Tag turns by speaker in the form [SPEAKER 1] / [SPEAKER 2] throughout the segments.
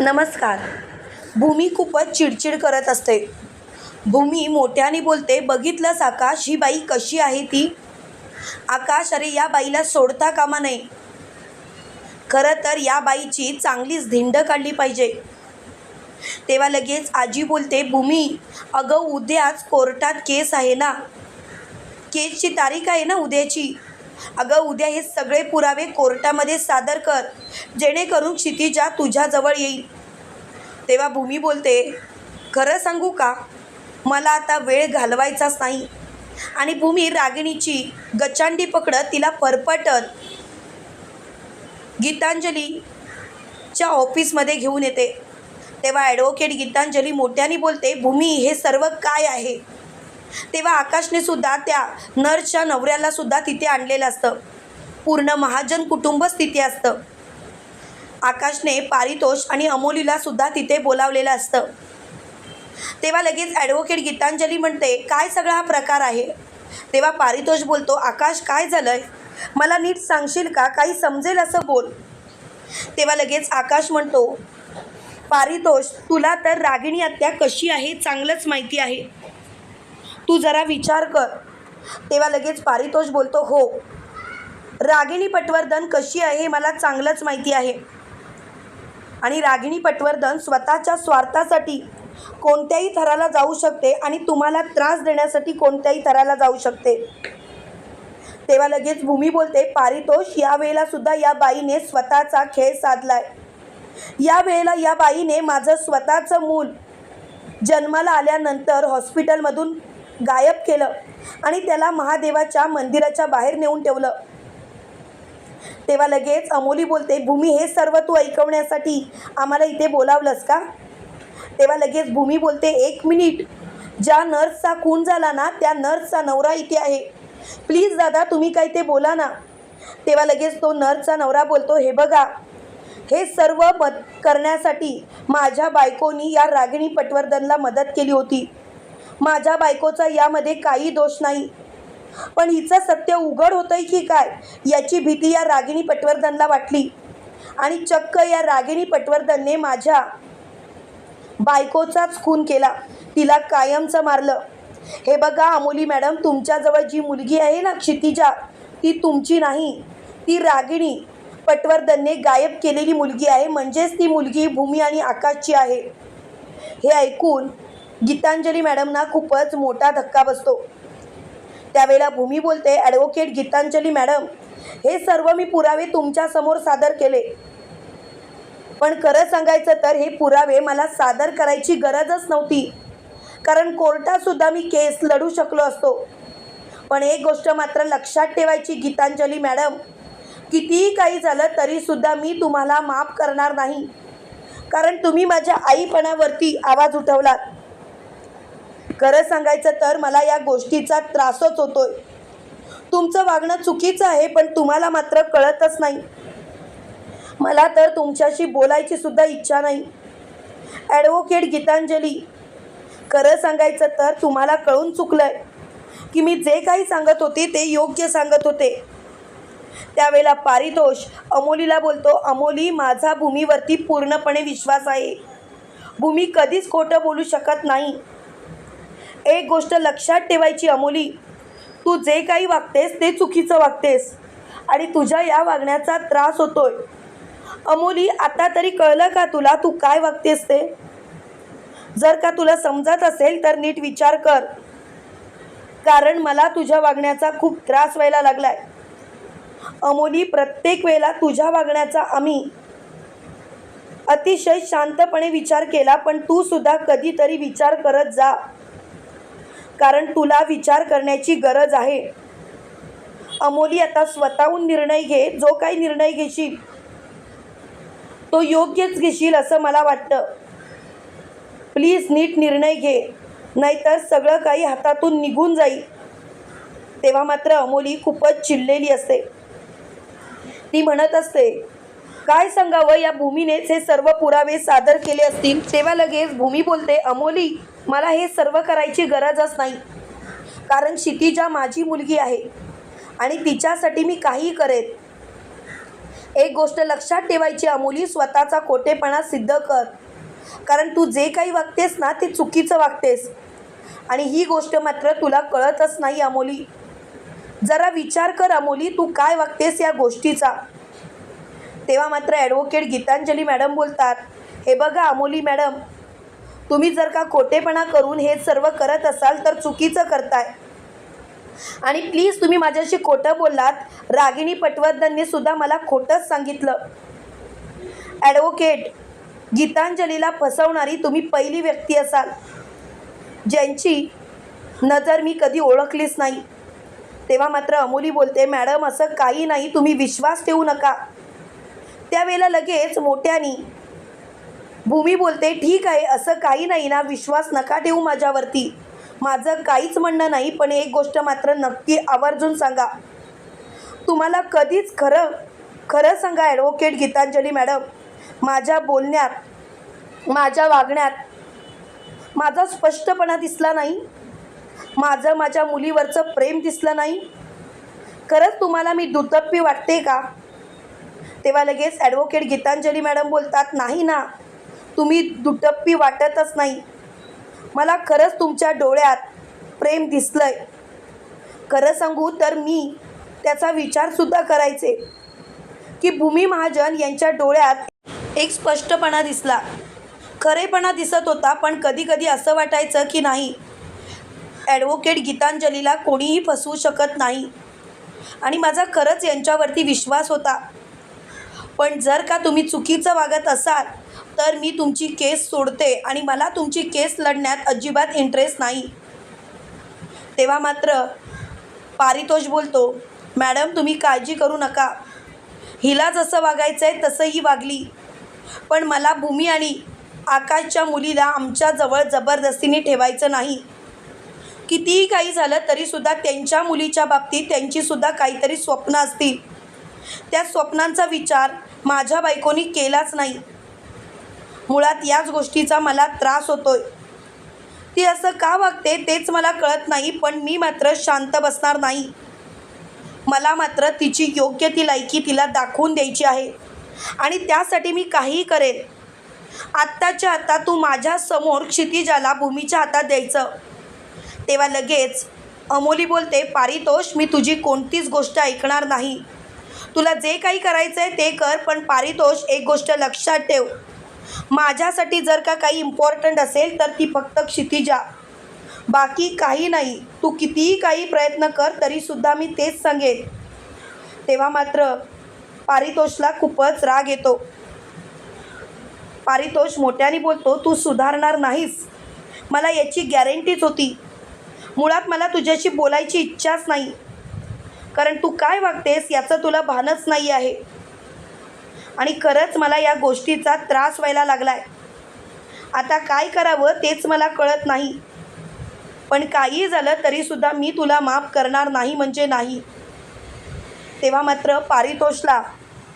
[SPEAKER 1] नमस्कार. भूमी खूपच चिडचिड करत असते. भूमी मोठ्याने बोलते बघितलंस आकाश ही बाई कशी आहे ती? आकाश अरे या बाईला सोडता कामा नये. खरं तर या बाईची चांगलीच धिंड काढली पाहिजे. तेव्हा लगेच आजी बोलते भूमी अगं उद्याच कोर्टात केस आहे ना? केसची तारीख आहे ना उद्याची? अगं उद्या हे सगळे पुरावे कोर्टामध्ये सादर कर. जेणेकरून क्षितिजा तुझ्याजवळ येईल. तेव्हा भूमी बोलते खरं सांगू का? मला आता वेळ घालवायचाच नाही. आणि भूमी रागिणीची गचांडी पकडत तिला परपटत गीतांजलीच्या ऑफिसमध्ये घेऊन येते. तेव्हा ॲडव्होकेट गीतांजली मोठ्याने बोलते भूमी हे सर्व काय आहे? तेव्हा आकाशने सुद्धा त्या नर्सच्या नवऱ्याला सुद्धा तिथे आणलेलं असतं. पूर्ण महाजन कुटुंबच तिथे असतं. आकाशने पारितोष आणि अमोलीला सुद्धा तिथे बोलावलेलं असतं. तेव्हा लगेच ॲडव्होकेट गीतांजली म्हणते काय सगळा हा प्रकार आहे? तेव्हा पारितोष बोलतो आकाश काय झालंय? मला नीट सांगशील का? काही समजेल असं बोल. तेव्हा लगेच आकाश म्हणतो पारितोष तुला तर रागिणी आत्या कशी आहे? चांगलंच माहिती आहे. तू जरा विचार कर. तेव्हा लगेच पारितोष बोलतो हो. रागिणी पटवर्धन कशी आहे हे मला चांगलंच माहिती आहे. आणि रागिणी पटवर्धन स्वतःच्या स्वार्थासाठी कोणत्याही थराला जाऊ शकते आणि तुम्हाला त्रास देण्यासाठी कोणत्याही थराला जाऊ शकते. तेव्हा लगेच भूमी बोलते पारितोष यावेळेला सुद्धा या बाईने स्वतःचा खेळ साधलाय. या वेळेला या बाईने माझं स्वतःचं मूल जन्माला आल्यानंतर हॉस्पिटलमधून गायब केलं आणि त्याला महादेवाच्या मंदिराच्या बाहेर नेऊन ठेवलं. तेव्हा लगेच अमोली बोलते भूमी हे सर्व तू ऐकवण्यासाठी आम्हाला इथे बोलावलंस का? तेव्हा लगेच भूमी बोलते एक मिनिट. ज्या नर्सचा खून झाला ना त्या नर्सचा नवरा इथे आहे. प्लीज दादा तुम्ही काही ते बोला ना. तेव्हा लगेच तो नर्सचा नवरा बोलतो हे बघा हे सर्व मद करण्यासाठी माझ्या बायकोनी या रागिणी पटवर्धनला मदत केली होती. माझ्या बायकोचा यामध्ये काही दोष नाही. पण हिचं सत्य उघड होतंय की काय याची भीती या रागिणी पटवर्धनला वाटली. आणि चक्क या रागिणी पटवर्धनने माझ्या बायकोचाच खून केला. तिला कायमचं मारलं. हे बघा अमोली मॅडम तुमच्याजवळ जी मुलगी आहे ना क्षितिजा ती तुमची नाही. ती रागिणी पटवर्धनने गायब केलेली मुलगी आहे. म्हणजेच ती मुलगी भूमी आणि आकाशची आहे. हे ऐकून गीतांजली मॅडमना खूपच मोठा धक्का बसतो. त्यावेळेला भूमी बोलते ॲडव्होकेट गीतांजली मॅडम हे सर्व मी पुरावे तुमच्यासमोर सादर केले. पण खरं सांगायचं तर हे पुरावे मला सादर करायची गरजच नव्हती. कारण कोर्टातसुद्धा मी केस लढू शकलो असतो. पण एक गोष्ट मात्र लक्षात ठेवायची गीतांजली मॅडम कितीही काही झालं तरीसुद्धा मी तुम्हाला माफ करणार नाही. कारण तुम्ही माझ्या आईपणावरती आवाज उठवलात. खरं सांगायचं तर मला या गोष्टीचा त्रासच होतोय. तुमचं वागणं चुकीचं आहे पण तुम्हाला मात्र कळतच नाही. मला तर तुमच्याशी बोलायची सुद्धा इच्छा नाही. ॲडव्होकेट गीतांजली खरं सांगायचं तर तुम्हाला कळून चुकलंय की मी जे काही सांगत होते ते योग्य सांगत होते. त्यावेळेला पारितोष अमोलीला बोलतो अमोली माझा भूमीवरती पूर्णपणे विश्वास आहे. भूमी कधीच खोटं बोलू शकत नाही. एक गोष्ट लक्षात ठेवायची अमोली. तू जे काही वागतेस ते चुकीचं वागतेस आणि तुझ्या या वागण्याचा त्रास होतोय. अमोली आता तरी कळलं का तुला तू काय वागतेस ते? जर का तुला समजत असेल तर नीट विचार कर. कारण मला तुझ्या वागण्याचा खूप त्रास व्हायला लागलाय. अमोली प्रत्येक वेळेला तुझ्या वागण्याचा आम्ही अतिशय शांतपणे विचार केला पण तू सुद्धा कधीतरी विचार करत जा. कारण तुला विचार करण्याची गरज आहे. अमोली आता स्वतःहून निर्णय घे जो काही निर्णय घेशील. तो योग्यच घेशील असं मला वाटतं. प्लीज नीट निर्णय घे नाहीतर सगळं काही हातातून निघून जाईल. तेव्हा मात्र अमोली खूपच चिडलेली असते. ती म्हणत असते काय सांगावं या भूमीनेच हे सर्व पुरावे सादर केले असतील? तेव्हा लगेच भूमी बोलते अमोली मला हे सर्व करायची गरजच नाही. कारण क्षितिजा माझी मुलगी आहे आणि तिच्यासाठी मी काहीही करेन. एक गोष्ट लक्षात ठेवायची अमोली स्वतःचा खोटेपणा सिद्ध कर. कारण तू जे काही वागतेस ना ते चुकीचं वागतेस. आणि ही गोष्ट मात्र तुला कळतच नाही अमोली. जरा विचार कर अमोली तू काय वागतेस या गोष्टीचा? तेव्हा मात्र ॲडव्होकेट गीतांजली मॅडम बोलतात हे बघा अमोली मॅडम तुम्ही जर का खोटेपणा करून हे सर्व करत असाल तर चुकीचं करताय. आणि प्लीज तुम्ही माझ्याशी खोटं बोललात. रागिणी पटवर्धनने सुद्धा मला खोटंच सांगितलं. ॲडव्होकेट गीतांजलीला फसवणारी तुम्ही पहिली व्यक्ती असाल. ज्यांची नजर मी कधी ओळखलीच नाही. तेव्हा मात्र अमोली बोलते मॅडम असं काही नाही तुम्ही विश्वास ठेवू नका. त्यावेळेला लगेच मोठ्यानी भूमी बोलते ठीक आहे असं काही नाही ना विश्वास नका ठेवू माझ्यावरती. माझं काहीच म्हणणं नाही पण एक गोष्ट मात्र नक्की आवर्जून सांगा. तुम्हाला कधीच खरं खरं सांगा ॲडव्होकेट गीतांजली मॅडम माझ्या बोलण्यात माझ्या वागण्यात माझा स्पष्टपणा दिसला नाही. माझं माझ्या मुलीवरचं प्रेम दिसलं नाही. खरंच तुम्हाला मी दुतप्पी वाटते का? तेव्हा लगेच ॲडव्होकेट गीतांजली मॅडम बोलतात नाही ना तुम्ही दुटप्पी वाटतच नाही. मला खरंच तुमच्या डोळ्यात प्रेम दिसलंय. खरं सांगू तर मी त्याचा विचारसुद्धा करायचे. की भूमी महाजन यांच्या डोळ्यात एक स्पष्टपणा दिसला. खरेपणा दिसत होता पण कधीकधी असं वाटायचं की नाही. ॲडव्होकेट गीतांजलीला कोणीही फसवू शकत नाही. आणि माझा खरंच यांच्यावरती विश्वास होता. पण जर का तुम्ही चुकीचं वागत असाल तर मी तुमची केस सोडते आणि मला तुमची केस लढण्यात अजिबात इंटरेस्ट नाही. तेव्हा मात्र पारितोष बोलतो मॅडम तुम्ही काळजी करू नका. हिला जसं वागायचं आहे तसंही वागली. पण मला भूमी आणि आकाशच्या मुलीला आमच्याजवळ जबरदस्तीने ठेवायचं नाही. कितीही काही झालं तरीसुद्धा त्यांच्या मुलीच्या बाबतीत त्यांचीसुद्धा काहीतरी स्वप्न असतील. त्या स्वप्नांचा विचार माझ्या बायकोनी केलाच नाही. मुळात याच गोष्टीचा मला त्रास होतोय. ती असं का वागते तेच मला कळत नाही पण मी मात्र शांत बसणार नाही. मला मात्र तिची योग्य ती लायकी तिला दाखवून द्यायची आहे आणि त्यासाठी मी काहीही करेन. आत्ताच्या आता तू माझ्यासमोर क्षितिजाला भूमीच्या हातात द्यायचं. तेव्हा लगेच अमोली बोलते पारितोष मी तुझी कोणतीच गोष्ट ऐकणार नाही. तुला जे काही करायचं आहे ते कर पण पारितोष एक गोष्ट लक्षात ठेव. माझ्यासाठी जर का काही इम्पॉर्टंट असेल तर ती फक्त क्षितिजा. बाकी काही नाही. तू कितीही काही प्रयत्न कर तरीसुद्धा मी तेच सांगेन. तेव्हा मात्र पारितोषला खूपच राग येतो. पारितोष मोठ्याने बोलतो तू सुधारणार नाहीस. मला याची गॅरंटीच होती. मुळात मला तुझ्याशी बोलायची इच्छाच नाही. कारण तू काय वागतेस याचं तुला भानच नाही आहे. आणि खरंच मला या गोष्टीचा त्रास व्हायला लागला आहे आता काय करावं तेच मला कळत नाही. पण काही झालं तरीसुद्धा मी तुला माफ करणार नाही म्हणजे नाही. तेव्हा मात्र पारितोषला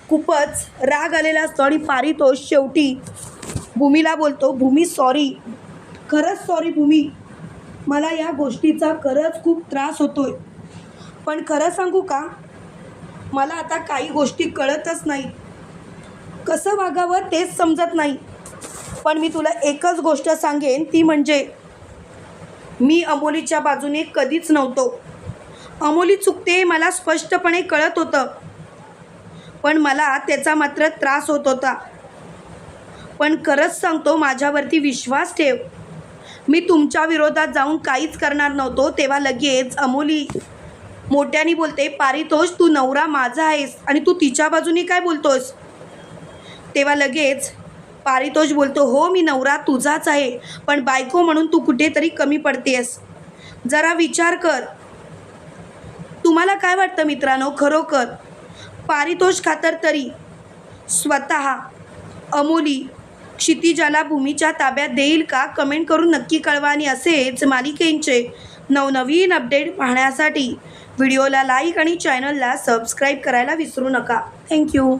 [SPEAKER 1] खूपच राग आलेला असतो आणि पारितोष शेवटी भूमीला बोलतो भूमी सॉरी खरंच सॉरी भूमी. मला या गोष्टीचा खरंच खूप त्रास होतोय. पण खरं सांगू का? मला आता काही गोष्टी कळतच नाही कसं वागावं तेच समजत नाही. पण मी तुला एकच गोष्ट सांगेन ती म्हणजे मी अमोलीच्या बाजूने कधीच नव्हतो. अमोली चुकते मला स्पष्टपणे कळत होतं. पण मला त्याचा मात्र त्रास होत होता. पण खरंच सांगतो माझ्यावरती विश्वास ठेव. मी तुमच्या विरोधात जाऊन काहीच करणार नव्हतो तेव्हा लगेच अमोली मोठ्याने बोलते पारितोष तू नवरा माझा आहेस आणि तू तिच्या बाजूने काय बोलतोस? तेव्हा लगेच पारितोष बोलतो हो मी नवरा तुझाच आहे पण बायको म्हणून तू कुठेतरी कमी पडतेस. जरा विचार कर. तुम्हाला काय वाटतं मित्रांनो? खरोखर पारितोष खातर तरी स्वतः अमोली क्षितिजाला भूमीच्या ताब्यात देईल का? कमेंट करून नक्की कळवा आणि असेच मालिकेंचे नवनवीन अपडेट पाहण्यासाठी व्हिडिओला लाईक आणि चॅनलला सबस्क्राईब करायला विसरू नका. थँक्यू